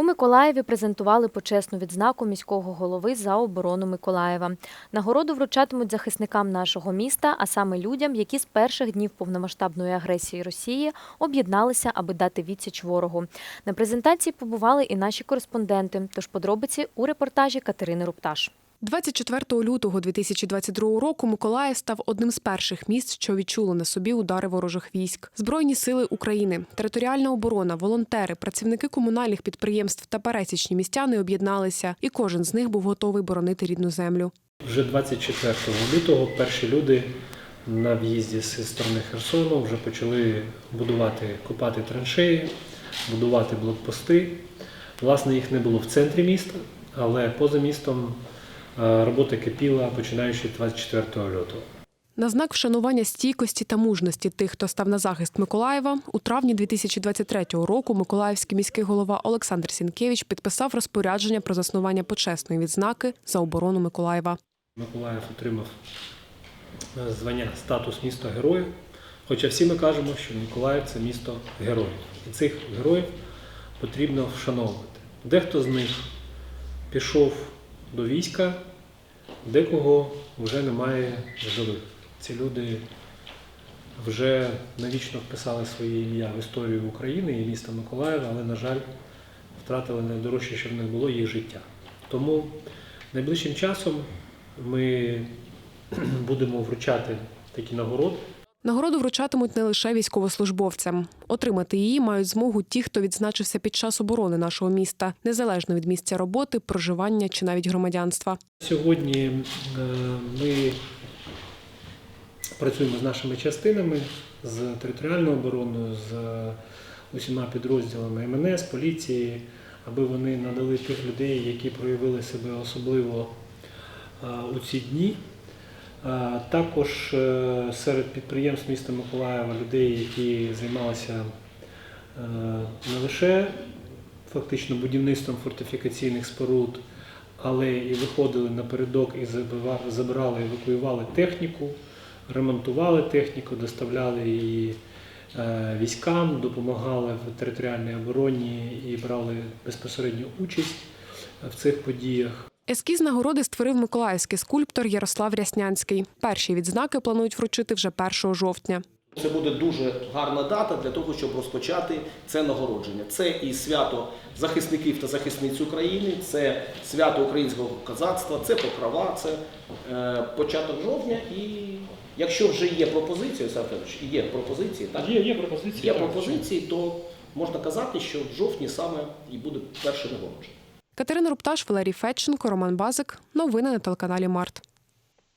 У Миколаєві презентували почесну відзнаку міського голови за оборону Миколаєва. Нагороду вручатимуть захисникам нашого міста, а саме людям, які з перших днів повномасштабної агресії Росії об'єдналися, аби дати відсіч ворогу. На презентації побували і наші кореспонденти. Тож подробиці у репортажі Катерини Рупташ. 24 лютого 2022 року Миколаїв став одним з перших міст, що відчули на собі удари ворожих військ. Збройні сили України, територіальна оборона, волонтери, працівники комунальних підприємств та пересічні містяни об'єдналися, і кожен з них був готовий боронити рідну землю. Вже 24 лютого перші люди на в'їзді зі сторони Херсону вже почали будувати, копати траншеї, будувати блокпости. Власне, їх не було в центрі міста, але поза містом робота кипіла починаючи 24 лютого. На знак вшанування стійкості та мужності тих, хто став на захист Миколаєва, у травні 2023 року Миколаївський міський голова Олександр Сінкевич підписав розпорядження про заснування почесної відзнаки за оборону Миколаєва. Миколаїв отримав е, звання статус міста героя. Хоча всі ми кажемо, що Миколаїв це місто героїв. І цих героїв потрібно вшановувати. Дехто з них пішов до війська, декого вже немає в живих. Ці люди вже навічно вписали своє ім'я в історію України і міста Миколаєва, але, на жаль, втратили найдорожче, що в них було їх життя. Тому найближчим часом ми будемо вручати такі нагороди. Нагороду вручатимуть не лише військовослужбовцям. Отримати її мають змогу ті, хто відзначився під час оборони нашого міста, незалежно від місця роботи, проживання чи навіть громадянства. Сьогодні е, ми працюємо з нашими частинами, з територіальною обороною, з усіма підрозділами МНС, поліції, аби вони надали тих людей, які проявили себе особливо е, у ці дні. Також е, серед підприємств міста Миколаєва людей, які займалися е, не лише фактично будівництвом фортифікаційних споруд, але і виходили напередок і забирали, евакуювали техніку, ремонтували техніку, доставляли її е, військам, допомагали в територіальній обороні і брали безпосередню участь в цих подіях. Ескіз нагороди створив миколаївський скульптор Ярослав Ряснянський. Перші відзнаки планують вручити вже 1 жовтня. Це буде дуже гарна дата для того, щоб розпочати це нагородження. Це і свято захисників та захисниць України, це свято українського козацтва, це покрова, це е, початок жовтня. І якщо вже є пропозиції, Олександр Федорович, є пропозиції, так? Є, є пропозиції. Є пропозиції, то можна казати, що в жовтні саме і буде перше нагородження. Катерина Рупташ, Валерій Федченко, Роман Базик. Новини на телеканалі Март.